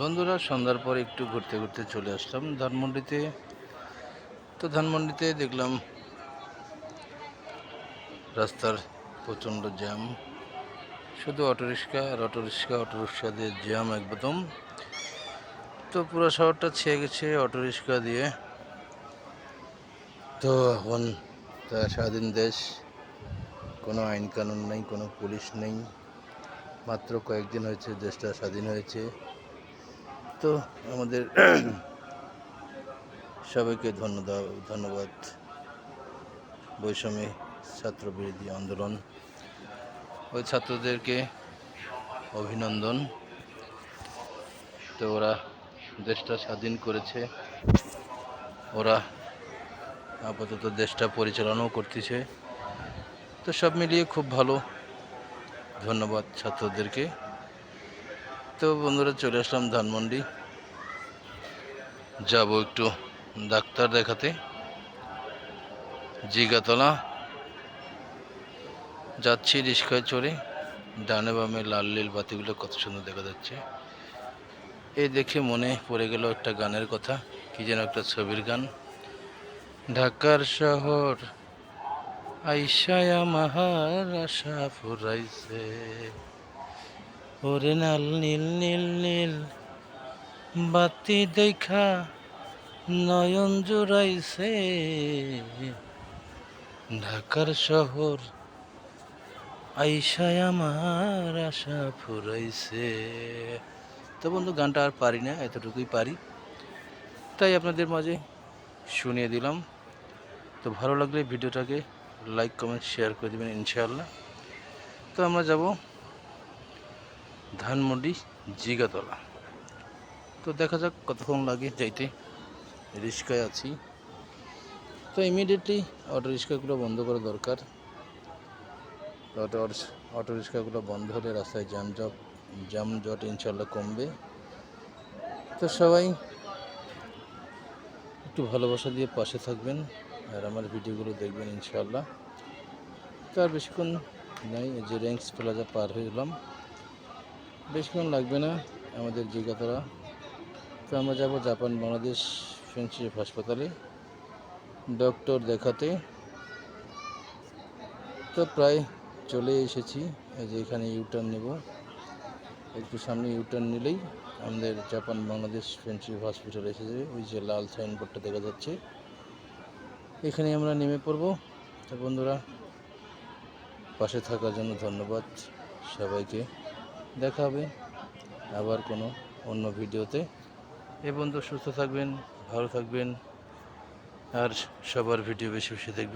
বন্ধুরা, সন্ধ্যার পর একটু ঘুরতে ঘুরতে চলে আসলাম ধানমন্ডিতে। তো ধানমন্ডিতে দেখলাম রাস্তার প্রচণ্ড জ্যাম। শুধু অটোরিক্সা আর অটোরিক্সা অটোরিক্সা দিয়ে জ্যাম একদম। তো পুরো শহরটা ছেয়ে গেছে অটোরিক্সা দিয়ে। তো এখন স্বাধীন দেশ, কোনো আইন কানুন নেই, কোনো পুলিশ নেই। মাত্র কয়েকদিন হয়েছে দেশটা স্বাধীন হয়েছে। তো আমাদের সবাইকে ধন্যবাদ ধন্যবাদ। বৈষম্যে ছাত্র বিরোধী আন্দোলন। ওই ছাত্রদেরকে অভিনন্দন। তো ওরা দেশটা স্বাধীন করেছে। ওরা আপাতত দেশটা পরিচালনাও করতেছে। তো সব মিলিয়ে খুব ভালো। ধন্যবাদ ছাত্রদেরকে। তো বন্ধুরা চলে আসলাম ধানমন্ডি। যাব একটু ডাক্তার দেখাতে। জিগাতলা। যাচ্ছি রিক্সায় চড়ে। ডানে বামে লাল নীল বাতিগুলো কত সুন্দর দেখা যাচ্ছে। এই দেখে মনে পড়ে গেল একটা গানের কথা, কি যেন একটা ছবির গান। ঢাকার শহর, আইসায়া মাহার আশা ফুরাইছে। ওরে নাল নীল নীল নীল, বাতি দেখা নয়ন জুড়াইছে। ঢাকার শহর আইসায় আমার আশা ফুরাইছে। তো বন্ধু, গানটা আর পারি না, এতটুকুই পারি। তাই আপনাদের মাঝে শুনিয়ে দিলাম। তো ভালো লাগলে ভিডিওটাকে লাইক, কমেন্ট, শেয়ার করে দেবেন ইনশাআল্লাহ। তো আমরা যাব ধানমন্ডি জিগাতলা। তো দেখা যাক কতক্ষণ লাগে যাইতে। রিক্সায় আছি। তো ইমিডিয়েটলি অটো রিক্সাগুলো বন্ধ করা দরকার। অটো অটো রিক্সাগুলো বন্ধ হলে রাস্তায় জ্যাম জট জ্যাম জট ইনশাল্লাহ কমবে। তো সবাই একটু ভালোবাসা দিয়ে পাশে থাকবেন আর আমার ভিডিওগুলো দেখবেন ইনশাল্লাহ তো আর বেশিক্ষণ নাই যে র্যাঙ্কস প্লাজা পার হয়ে গেলাম। বেশিক্ষণ লাগবে না আমাদের জিগাতলা তো আমরা যাব জাপান বাংলাদেশ ফ্রেন্ডশিপ হাসপাতালে। ডক্টর দেখাতে। তো প্রায় চলে এসেছি। যে এখানে ইউটার্ন নেব। একটু সামনে ইউটার্ন নিলেই আমাদের জাপান বাংলাদেশ ফ্রেন্ডশিপ হসপিটাল এসে যাবে। ওই যে লাল সাইনবোর্ডটা দেখা যাচ্ছে। এখানে আমরা নেমে পড়ব। তো বন্ধুরা, পাশে থাকার জন্য ধন্যবাদ সবাইকে। দেখা হবে আবার কোনো অন্য ভিডিওতে। এ বন্ধু সুস্থ থাকবেন, ভালো থাকবেন, আর সবার ভিডিও বেশি বেশি দেখবেন।